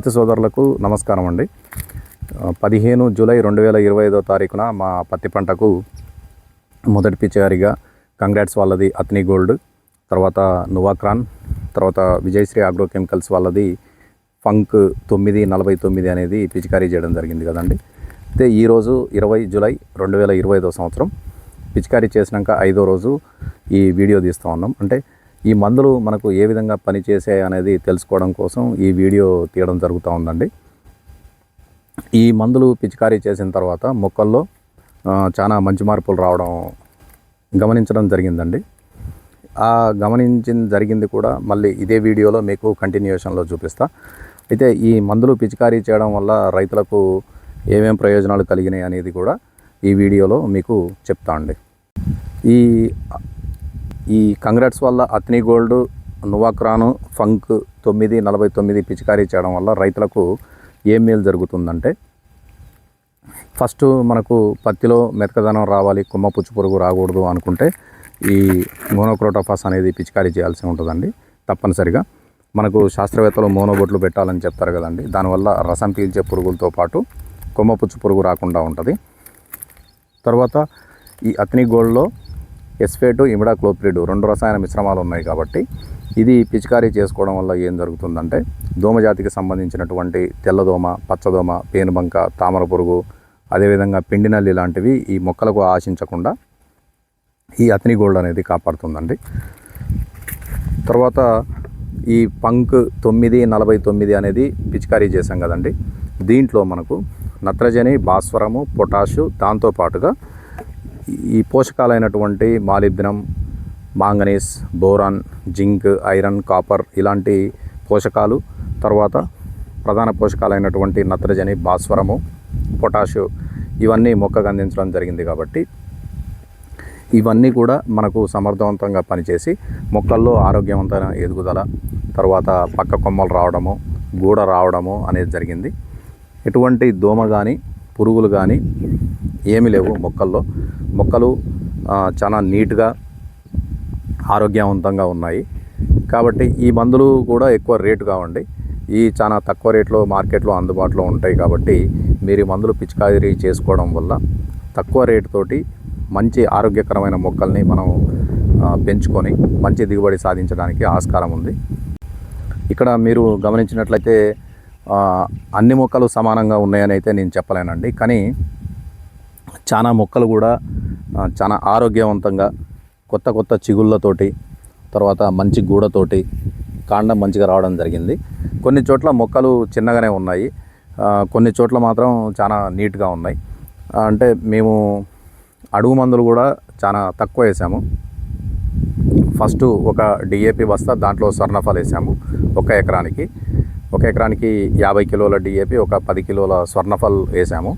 రైతు సోదరులకు నమస్కారం అండి. పదిహేను జూలై రెండు వేల ఇరవై ఐదో తారీఖున మా పత్తి పంటకు మొదటి పిచారిగా కంగ్రాట్స్ వాళ్ళది అత్ని గోల్డ్ తర్వాత నువాక్రాన్ తర్వాత విజయశ్రీ ఆగ్రో కెమికల్స్ వాళ్ళది ఫంక్ తొమ్మిది నలభై తొమ్మిది అనేది పిచికారీ చేయడం జరిగింది కదండి. అయితే ఈరోజు ఇరవై జూలై రెండు వేల ఇరవై ఐదో సంవత్సరం. పిచికారీ చేసినాక ఐదో రోజు ఈ వీడియో తీస్తూ ఉన్నాం. అంటే ఈ మందులు మనకు ఏ విధంగా పనిచేసాయి అనేది తెలుసుకోవడం కోసం ఈ వీడియో తీయడం జరుగుతూ ఉందండి. ఈ మందులు పిచికారీ చేసిన తర్వాత మొక్కల్లో చాలా మంచి మార్పులు రావడం గమనించడం జరిగిందండి. ఆ గమనించిన జరిగింది కూడా మళ్ళీ ఇదే వీడియోలో మీకు కంటిన్యూషన్లో చూపిస్తా. అయితే ఈ మందులు పిచికారీ చేయడం వల్ల రైతులకు ఏమేం ప్రయోజనాలు కలిగినాయి అనేది కూడా ఈ వీడియోలో మీకు చెప్తా అండి ఈ ఈ కంగ్రాట్స్ వల్ల అత్ని గోల్డ్ నువాక్రాను ఫంక్ తొమ్మిది నలభై తొమ్మిది పిచికారీ చేయడం వల్ల రైతులకు ఏం మేలు జరుగుతుందంటే ఫస్ట్ మనకు పత్తిలో మెతకదనం రావాలి కుమ్మ పుచ్చు పురుగు రాకూడదు అనుకుంటే ఈ మోనోక్రోటోఫాస్ అనేది పిచికారీ చేయాల్సి ఉంటుందండి తప్పనిసరిగా. మనకు శాస్త్రవేత్తలు మోనోబొట్లు పెట్టాలని చెప్తారు కదండి దానివల్ల రసం పీల్చే పురుగులతో పాటు కొమ్మ పుచ్చు పురుగు రాకుండా ఉంటుంది. తర్వాత ఈ అత్ని గోల్డ్లో ఎస్ఫేటు ఇమిడాక్లోప్రిడ్ రెండు రసాయన మిశ్రమాలు ఉన్నాయి కాబట్టి ఇది పిచికారీ చేసుకోవడం వల్ల ఏం జరుగుతుందంటే దోమజాతికి సంబంధించినటువంటి తెల్లదోమ పచ్చదోమ పేనుబంక తామర పురుగు అదేవిధంగా పిండి నల్లి లాంటివి ఈ మొక్కలకు ఆశించకుండా ఈ అతని గోల్డ్ అనేది కాపాడుతుందండి. తర్వాత ఈ పంక్ తొమ్మిది నలభై తొమ్మిది అనేది పిచికారీ చేశాం కదండి. దీంట్లో మనకు నత్రజని భాస్వరము పొటాషు దాంతోపాటుగా ఈ పోషకాలైనటువంటి molybdenum manganese boron zinc iron copper ఇలాంటి పోషకాలు తర్వాత ప్రధాన పోషకాలైనటువంటి నత్రజని భాస్వరము పొటాషు ఇవన్నీ మొక్కకు అందించడం జరిగింది కాబట్టి ఇవన్నీ కూడా మనకు సమర్థవంతంగా పనిచేసి మొక్కల్లో ఆరోగ్యవంతమైన ఎదుగుదల తర్వాత పక్క కొమ్మలు రావడము గూడ రావడము అనేది జరిగింది. ఎటువంటి దోమ కానీ పురుగులు కానీ ఏమీ లేవు మొక్కల్లో. మొక్కలు చాలా నీట్గా ఆరోగ్యవంతంగా ఉన్నాయి. కాబట్టి ఈ మందులు కూడా ఎక్కువ రేటు కావండి. ఈ చాలా తక్కువ రేట్లో మార్కెట్లో అందుబాటులో ఉంటాయి కాబట్టి మీరు మందులు పిచికారీ చేసుకోవడం వల్ల తక్కువ రేటుతోటి మంచి ఆరోగ్యకరమైన మొక్కల్ని మనం పెంచుకొని మంచి దిగుబడి సాధించడానికి ఆస్కారం ఉంది. ఇక్కడ మీరు గమనించినట్లయితే అన్ని మొక్కలు సమానంగా ఉన్నాయని అయితే నేను చెప్పలేనండి. కానీ చాలా మొక్కలు కూడా చాలా ఆరోగ్యవంతంగా కొత్త కొత్త చిగుళ్ళతోటి తర్వాత మంచి గూడతోటి కాండం మంచిగా రావడం జరిగింది. కొన్ని చోట్ల మొక్కలు చిన్నగానే ఉన్నాయి. కొన్ని చోట్ల మాత్రం చాలా నీట్గా ఉన్నాయి. అంటే మేము అడుగు మందులు కూడా చాలా తక్కువ వేసాము. ఫస్ట్ ఒక డిఏపి బస్తా దాంట్లో స్వర్ణఫల్ వేసాము ఒక ఎకరానికి. ఒక ఎకరానికి యాభై కిలోల డిఏపి ఒక పది కిలోల స్వర్ణఫల్ వేసాము.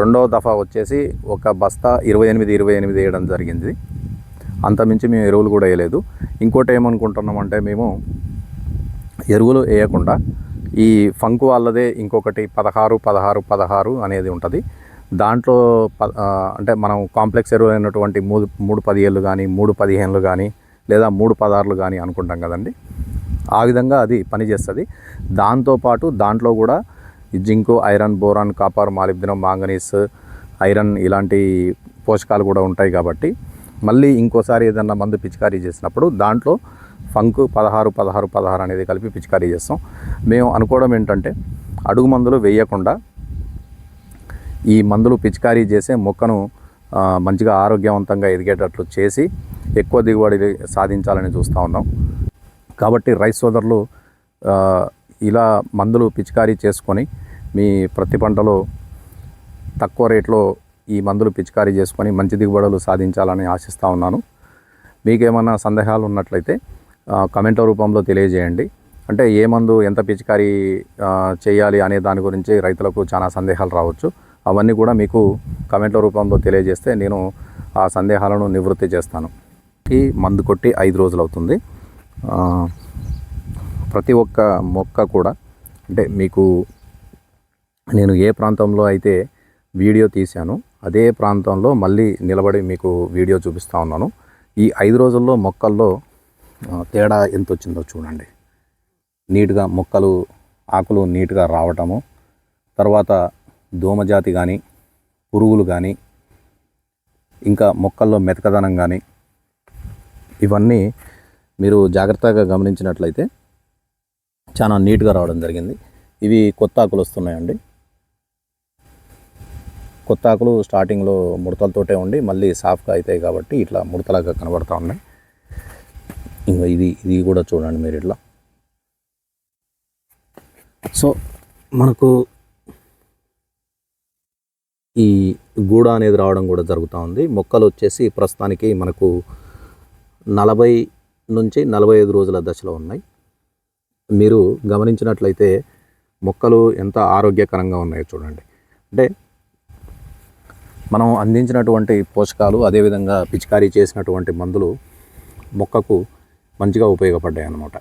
రెండవ దఫా వచ్చేసి ఒక బస్తా ఇరవై ఎనిమిది ఇరవై ఎనిమిది వేయడం జరిగింది. అంతమించి మేము ఎరువులు కూడా వేయలేదు. ఇంకోటి ఏమనుకుంటున్నామంటే మేము ఎరువులు వేయకుండా ఈ ఫంకు వాళ్ళదే ఇంకొకటి పదహారు పదహారు పదహారు అనేది ఉంటుంది. దాంట్లో ప అంటే మనం కాంప్లెక్స్ ఎరువులు అయినటువంటి మూడు మూడు పదిహేళ్ళు కానీ మూడు పదిహేనులు కానీ లేదా మూడు పదహారులు కానీ అనుకుంటాం కదండి. ఆ విధంగా అది పనిచేస్తుంది. దాంతోపాటు దాంట్లో కూడా ఈ zinc iron boron copper molybdenum manganese iron ఇలాంటి పోషకాలు కూడా ఉంటాయి కాబట్టి మళ్ళీ ఇంకోసారి ఏదన్నా మందు పిచికారీ చేసినప్పుడు దాంట్లో ఫంకు పదహారు పదహారు పదహారు అనేది కలిపి పిచికారీ చేస్తాం. మేము అనుకోవడం ఏంటంటే అడుగు మందులు వేయకుండా ఈ మందులు పిచికారీ చేసే మొక్కను మంచిగా ఆరోగ్యవంతంగా ఎదిగేటట్లు చేసి ఎక్కువ దిగుబడి సాధించాలని చూస్తూ ఉన్నాం. కాబట్టి రైస్ సోదరులు ఇలా మందులు పిచికారీ చేసుకొని మీ ప్రతి పంటలో తక్కువ రేట్లో ఈ మందులు పిచికారీ చేసుకొని మంచి దిగుబడులు సాధించాలని ఆశిస్తూ ఉన్నాను. మీకేమన్నా సందేహాలు ఉన్నట్లయితే కమెంట్ కమెంట్ల రూపంలో తెలియజేయండి. అంటే ఏ మందు ఎంత పిచికారీ చేయాలి అనే దాని గురించి రైతులకు చాలా సందేహాలు రావచ్చు. అవన్నీ కూడా మీకు కమెంట్ల రూపంలో తెలియజేస్తే నేను ఆ సందేహాలను నివృత్తి చేస్తాను. ఈ మందు కొట్టి ఐదు రోజులు అవుతుంది ప్రతి ఒక్క మొక్క కూడా అంటే మీకు నేను ఏ ప్రాంతంలో అయితే వీడియో తీశానో అదే ప్రాంతంలో మళ్ళీ నిలబడి మీకు వీడియో చూపిస్తూ ఉన్నాను. ఈ ఐదు రోజుల్లో మొక్కల్లో తేడా ఎంత వచ్చిందో చూడండి. నీట్గా మొక్కలు ఆకులు నీట్గా రావటము తర్వాత దోమజాతి కానీ పురుగులు కానీ ఇంకా మొక్కల్లో మెతకదనం కానీ ఇవన్నీ మీరు జాగ్రత్తగా గమనించినట్లయితే చాలా నీట్గా రావడం జరిగింది. ఇవి కొత్త ఆకులు వస్తున్నాయండి. కొత్త ఆకులు స్టార్టింగ్లో ముడతలతోటే ఉండి మళ్ళీ సాఫ్గా అవుతాయి కాబట్టి ఇట్లా ముడతలాగా కనబడతా ఉన్నాయి. ఇంకా ఇది ఇది కూడా చూడండి మీరు ఇట్లా. సో మనకు ఈ గూడ అనేది రావడం కూడా జరుగుతూ ఉంది. మొక్కలు వచ్చేసి ప్రస్తుతానికి మనకు నలభై నుంచి నలభై ఐదు రోజుల దశలో ఉన్నాయి. మీరు గమనించినట్లయితే మొక్కలు ఎంత ఆరోగ్యకరంగా ఉన్నాయో చూడండి. అంటే మనం అందించినటువంటి పోషకాలు అదేవిధంగా పిచికారీ చేసినటువంటి మందులు మొక్కకు మంచిగా ఉపయోగపడ్డాయి అన్నమాట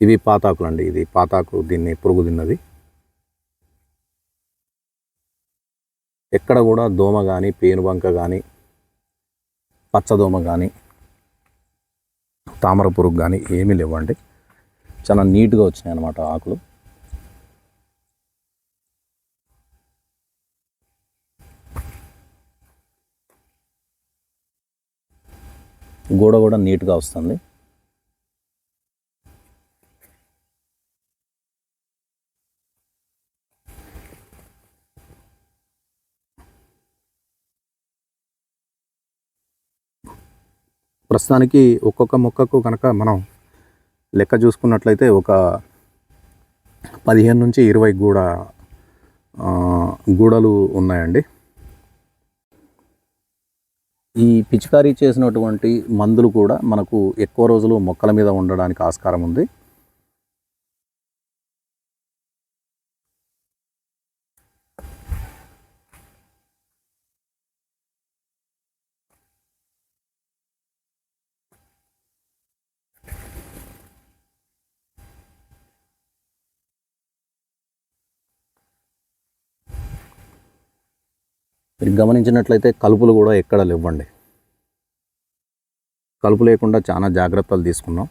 ఇవి పాతాకులు అండి ఇది పాతాకు దీన్ని పురుగు తిన్నది. ఎక్కడ కూడా దోమ కానీ పేనుబంక కానీ పచ్చదోమ కానీ తామర పురుగు కానీ ఏమీ లేవండి. చాలా నీట్గా వచ్చినాయి అన్నమాట ఆకులు. గోడ కూడా నీట్గా వస్తుంది. ప్రస్తుతానికి ఒక్కొక్క మొక్కకు కనుక మనం లెక్క చూసుకున్నట్లయితే ఒక పదిహేను నుంచి ఇరవై గూడ గూడలు ఉన్నాయండి. ఈ పిచికారీ చేసినటువంటి మందులు కూడా మనకు ఎక్కువ రోజులు మొక్కల మీద ఉండడానికి ఆస్కారం ఉంది. మీరు గమనించినట్లయితే కలుపులు కూడా ఎక్కడ లేవండి. కలుపు లేకుండా చాలా జాగ్రత్తలు తీసుకున్నాం.